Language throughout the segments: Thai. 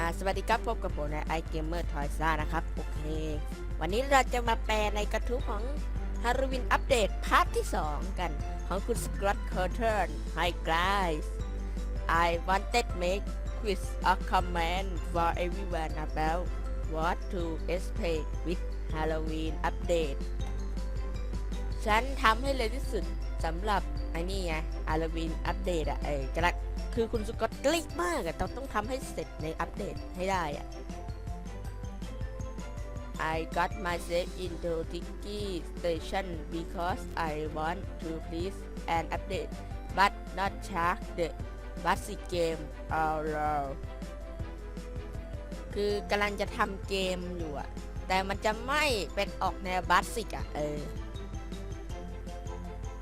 อ่าสวัสดีครับพบกับผมในไอเกมเมอร์ทอยซ่านะครับ โอเค วันนี้เราจะมาแปลในกระทู้ของฮา l ล w ีนอัปเดตพาร์ทที่ 2 กัน ของคุณสกอตคอร์เทน Hi guys I wanted make quiz a comment for everyone about what to expect with Halloween update ฉันทำให้เร็วที่สุดสำหรับไอ้นี่ไง Halloween อัปเดตอะเออกระ คือคุณสกอตรีบมากอะต้องต้องทำให้เสร็จในอัปเดตให้ได้อะ I got myself into Tiki Station because I want to please an update but not check the basic game all คือกำลังจะทำเกมอยู่อะแต่มันจะไม่เป็นออกแนวบาสิกอะเออ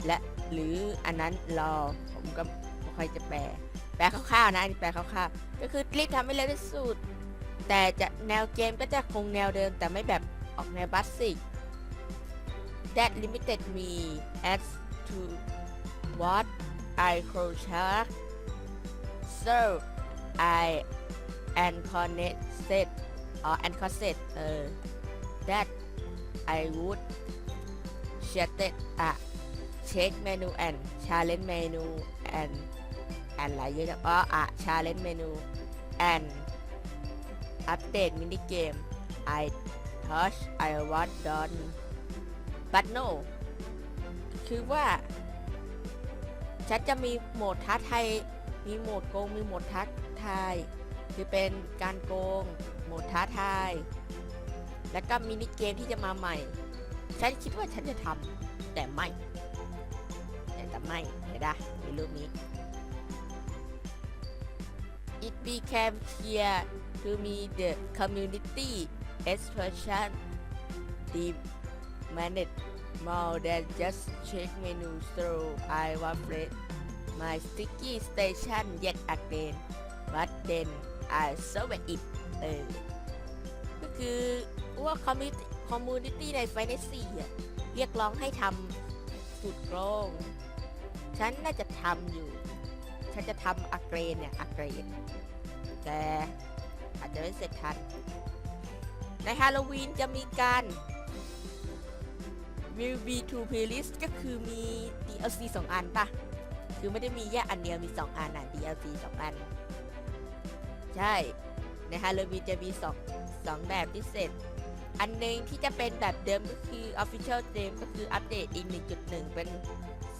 และหรืออันนั้นรอผมก็ไม่ค่อยจะแปล แปลคร่าวๆนะอันนี้แปลคร่าวๆก็คือรีบทำให้เร็วที่สุด แต่จะแนวเกมก็จะคงแนวเดิม แต่ไม่แบบออกแนวบาสิก That limited me as to what I could check so I encouraged or encouraged เออ that I would check it อะ check menu and challenge menu and and อะไรเยอะจังอ๋ออะ challenge menu and update mini game I touch I want done but no คือว่า ฉันจะมีโหมดท้าทายมีโหมดโกง มีโหมดท้าทาย คือเป็นการโกง โหมดท้าทาย แล้วก็มินิเกมที่จะมาใหม่ ฉันคิดว่าฉันจะทำแต่ไม่ แต่ไม่เห็นได้ในรูปนี้ It became clear to me the community expression demanded more than just check menu so I wanted my sticky station yet again but then I saw it เออก็คือว่าคอมมิตคอมมูนิตี้ในไฟในสี่อะเรียกร้องให้ทำสุดโกงฉันน่าจะทำอยู่ ฉันจะทำอักเกรนเนี่ยอักเกรนแต่อาจจะไม่เสร็จทัน ในฮาโลวีนจะมีการ will be to playlist ก็คือมี DLC 2อันปะคือไม่ได้มีแยกอันเดียวมี2อันอะ DLC 2อัน ใช่ ในฮาโลวีนจะมี2 2แบบพิเศษอันหนึ่งที่จะเป็นแบบเดิมก็คือ Official Game ก็คืออัปเดตอีก 1.1 เป็น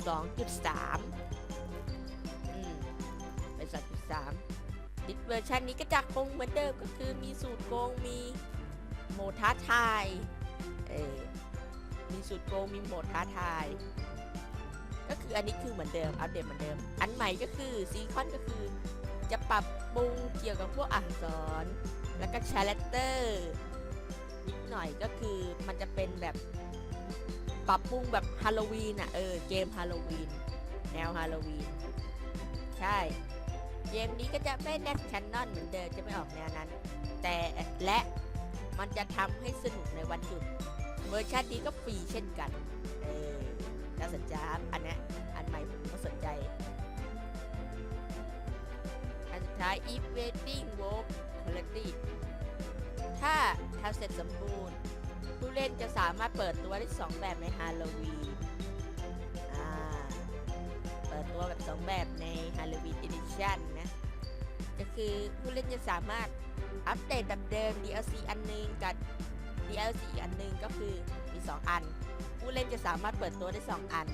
2.3 3ดิสเวอร์ชันนี้ก็จะคงเหมือนเดิมก็คือมีสูตรโกงมีโหมดท้าทายเอมีสูตรโกงมีโหมดท้าทาย ก็คืออันนี้คือเหมือนเดิมอัปเดตเหมือนเดิม อันใหม่ก็คือซีคอนก็คือ จะปรับปรุงเกี่ยวกับพวกอักษร แล้วก็ชาแรคเตอร์นิดหน่อยก็คือมันจะเป็นแบบปรับปรุงแบบฮาโลวีนอะเออเกมฮาโลวีนแนวฮาโลวีนใช่ เกมนี้ก็จะไม่แนบแคนนอนเหมือนเดิมจะไม่ออกแนวนั้น แต่และมันจะทำให้สนุกในวันหยุด เวอร์ชันนี้ก็ฟรีเช่นกัน เออน่าสนใจครับอันนี้อันใหม่ผมก็สนใจ อันสุดท้าย if waiting work quality ถ้าทำเสร็จสมบูรณ์ ผู้เล่นจะสามารถเปิดตัวได้ 2 แบบในฮาโลวีน ใน Halloween Edition นะ ก็คือผู้เล่นจะสามารถอัปเดตแบบเดิม DLC อันหนึงกับ DLC อีกอันหนึงก็คือมี 2 อัน ผู้เล่นจะสามารถเปิดตัวได้ 2 อัน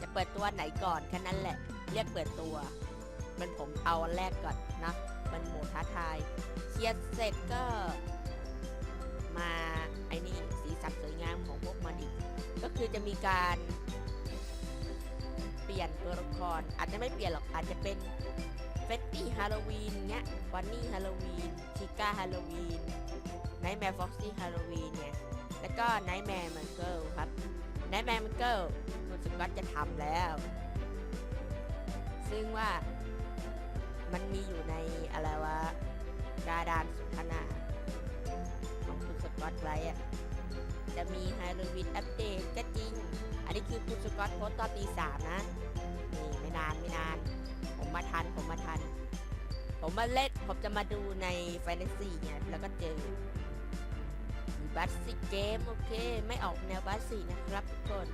จะเปิดตัวไหนก่อนแค่นั้นแหละ เรียกเปิดตัว มันผมเอาอันแรกก่อนนะ มันโหมดท้าทายเคลียร์เสร็จก็มาไอ้นี่สีสันสวยงามของพวกมันอีก ก็คือจะมีการ เปลี่ยนตัวละคร อาจจะไม่เปลี่ยนหรอกอาจจะเป็นเฟตตี้ฮาโลวีนเงี้ยบันนี่ฮาโลวีนชิก้าฮาโลวีนไนท์แมร์ฟ็อกซี่ฮาโลวีนเนี่ยแล้วก็ไนท์แมร์มันเกิลครับไนท์แมร์มันเกิลคุณสกอตจะทำแล้ว ซึ่งว่ามันมีอยู่ในอะไรวะกาดานสนทนาของคุณสกอตไว้อะจะมีฮาโลวีนอัปเดตก็จริง อันนี้คือคุณสกอตโพสต์ตอนตีสามนะนี่ไม่นานไม่นาน ผมมาทันผมมาทัน ผมมาเล่นผมจะมาดูในแฟนตาซีไงแล้วก็เจอบัสซี่เกมโอเค ไม่ออกแนวบัสซี่นะครับทุกคน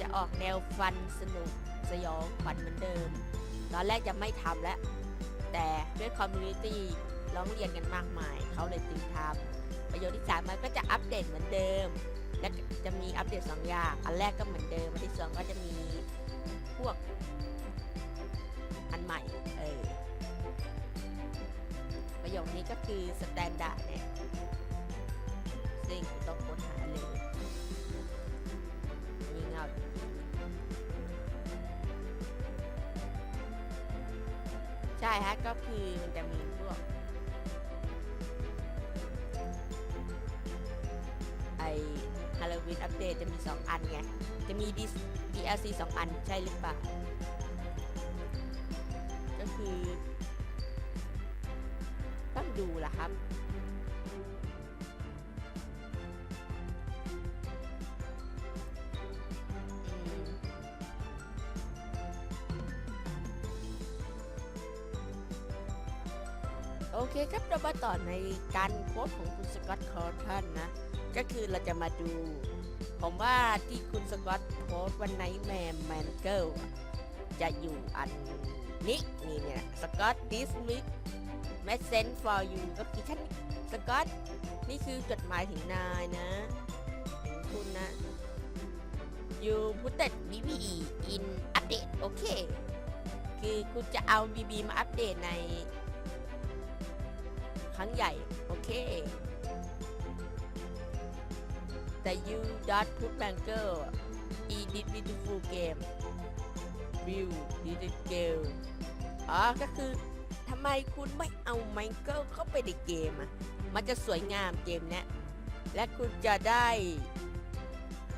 จะออกแนวฟันสนุกสยองขวัญเหมือนเดิม ตอนแรกจะไม่ทำแล้ว แต่ด้วยคอมมูนิตี้ร้องเรียนกันมากมาย เขาเลยจึงทำประโยชน์ที่สามมันก็จะอัปเดตเหมือนเดิม และจะมีอัปเดตสองอย่าง อันแรกก็เหมือนเดิม อันที่สองก็จะมีพวก อันใหม่ เออ ประโยคนี้ก็คือสแตนดาร์ดเนี่ย ซึ่งต้องค้นหาเลยมีเงาใช่ฮะ ก็คือมันจะมี วีนอัปเดตจะมี 2 อันไง จะมี dis DLC 2 อันใช่หรือเปล่า ก็คือ ต้องดูล่ะครับโอเคครับเรามาต่อในการโพสของคุณสกอตคอร์ทันนะ ก็คือเราจะมาดู ผมว่าที่คุณสกอตโพสวันไนแมนแมนเกิลจะอยู่อันนี้นี่เนี่ยสกอตดิสมิกแมสเซน for you ก็คือฉันสกอตนี่คือจดหมายถึงนายนะถึงคุณนะ you put that BBE in update โอเค คือคุณจะเอา BB มาอัปเดตใน ครั้งใหญ่ โอเค แต่ you dot put banker e did beautiful game view did it game อ๋อ ก็คือทำไมคุณไม่เอาไมเคิลเข้าไปในเกมอะ มันจะสวยงามเกมเนี้ย และคุณจะได้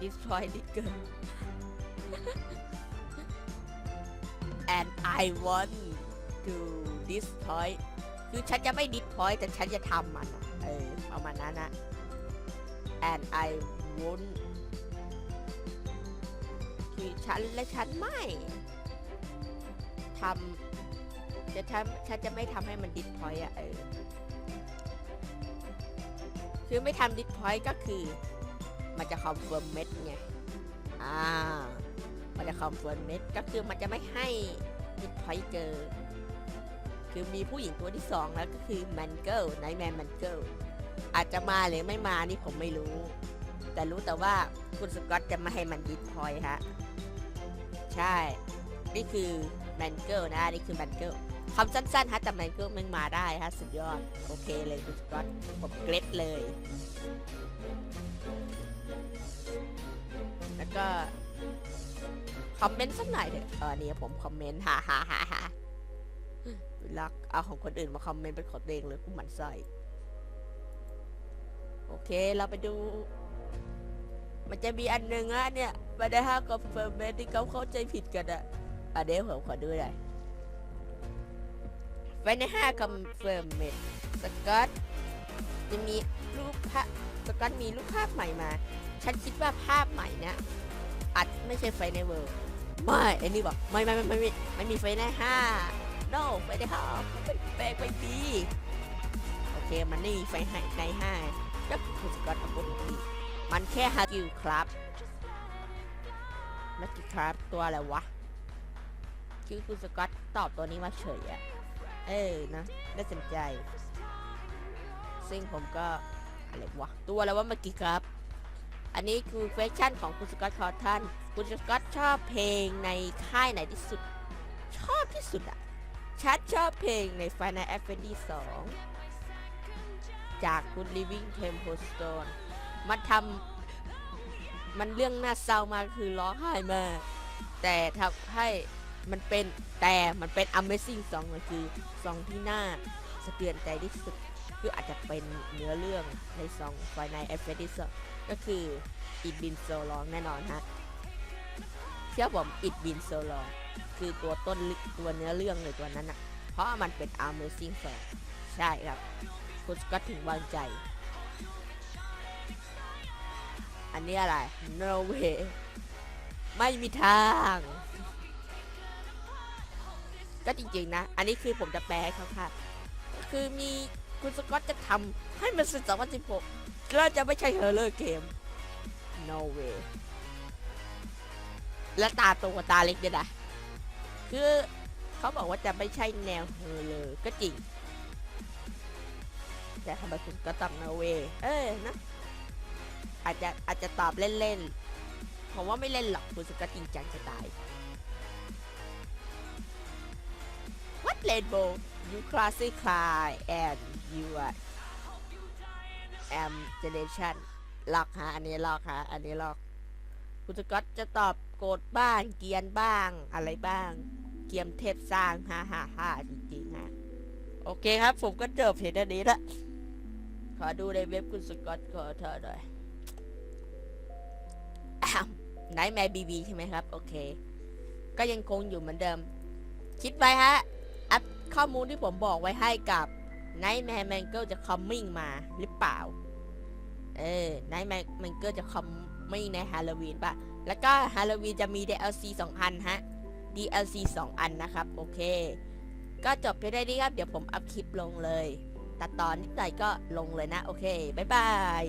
destroy the girl and I want to destroy คือฉันจะไม่ destroy แต่ฉันจะทำมันอะเออประมาณนั้นนะ and I won't คือฉันและฉันไม่ทำจะทำฉันจะไม่ทำให้มันดิสพอยต์อะเออคือไม่ทำดิสพอยต์ก็คือ มันจะคอมเฟิร์มเม็ดไงอ่ามันจะคอมเฟิร์มเม็ดก็คือมันจะไม่ให้ดิสพอยต์เจอ คือมีผู้หญิงตัวที่สองแล้วก็คือแมนเกิลไนแมนแมนเกิล อาจจะมาหรือไม่มานี่ผมไม่รู้ แต่รู้แต่ว่าคุณสกอตจะไม่ให้มันดิสพอยฮะ ใช่ นี่คือแมนเกิลนะ นี่คือแมนเกิลคำสั้นๆฮะแต่แมนเกิลมันมาได้ฮะ สุดยอด โอเคเลยคุณสกอตผมเกรดเลย แล้วก็ คอมเมนต์สักหน่อยเถอะเออนี่ผมคอมเมนต์ฮ่าฮ่าฮ่าฮ่ารักเอาของคนอื่นมาคอมเมนต์เป็นของตัวเองเลยกูหมันไส้ โอเคเราไปดู มันจะมีอันหนึ่งอะเนี่ยมาได้ห้าคอนเฟิร์มเมนที่เขาเข้าใจผิดกันอะอะเดี๋ยวผมขอดูหน่อยไว้ในห้าคอนเฟิร์มเมนสกอตจะมีรูปภาพสกอตมีรูปภาพใหม่มา ฉันคิดว่าภาพใหม่นี่ยอาจไม่ใช่ไฟในเวิร์ไม่ไอ้นี่บอกไม่ไม่ไม่ไม่ไม่ไม่มีไฟในห้า no ไฟในห้าเป็นแปลกไปดีโอเคมันไม่มีไฟในห้า ก็คือสกอตกับคนอื่มันแค่ฮากิลครับนักกิครับตัวอะไรวะคือคุณสกอตตอบตัวนี้มาเฉยอะเออนะน่าสนใจ ซึ่งผมก็อะไรวะตัวอะไรวะเมื่อกี้ครับ อันนี้คือเควสชั่นของคุณสกอตคอร์ทันคุณสกอตชอบเพลงในค่ายไหนที่สุด ชอบที่สุดอะชัดชอบเพลงใน Final Fantasy 2 จากคุณ Living Temple Stone มันทำมันเรื่องน่าเศร้ามากคือร้องไห้มาก แต่ทำให้มันเป็นแต่มันเป็น Amazing Song มันคือซองที่น่าสะเทือนใจที่สุดคืออาจจะเป็นเนื้อเรื่องในซอง Final Fantasy 2ก็คือ It Been So Long แน่นอนฮะเชื่อผม It Been So Long คือตัวต้นตัวเนื้อเรื่องเลยตัวนั้นอะเพราะมันเป็น Amazing Song ใช่ครับ คุณสก็ถึงวางใจ อันนี้อะไร no way ไม่มีทาง ก็จริงๆนะ อันนี้คือผมจะแปลให้เขาค่ะ คือมีคุณสกอตจะทำให้มันเป็น2016แล้วจะไม่ใช่เฮอร์เลอร์เกม no way และตาโตกว่าตาเล็กด้วยนะ คือเขาบอกว่าจะไม่ใช่แนวเฮอร์เลอร์ก็จริง แต่ทำไมคุณก็ต้อง no way เออนะ อาจจะอาจจะตอบเล่นๆ ผมว่าไม่เล่นหรอกคุณสกอตจริงจังจะตาย What rainbow you classy cry and you are am generation ลอกฮะอันนี้ลอกฮะอันนี้ลอกคุณสกอตจะตอบโกรธบ้างเกียนบ้างอะไรบ้าง เกียมเทพสร้างฮ่าฮ่าฮ่าจริงๆฮะโอเคครับ ผมก็จบเพลงอันนี้ละ ขอดูในเว็บคุณสกอตขอเธอหน่อยไนท์แมร์บีบีใช่ไหมครับ โอเค ก็ยังคงอยู่เหมือนเดิม คิดไว้ฮะ อัพข้อมูลที่ผมบอกไว้ให้กับ Nightmare Mangle จะ coming มาหรือเปล่า เออ Nightmare Mangle จะ coming ในฮาโลวีนปะแล้วก็ฮาโลวีนจะมี DLC 2อันฮะ DLC 2 อันนะครับ โอเค ก็จบไปได้ดีครับ เดี๋ยวผมอัพคลิปลงเลย ตัดตอนนิดหน่อยก็ลงเลยนะ โอเค บ๊ายบาย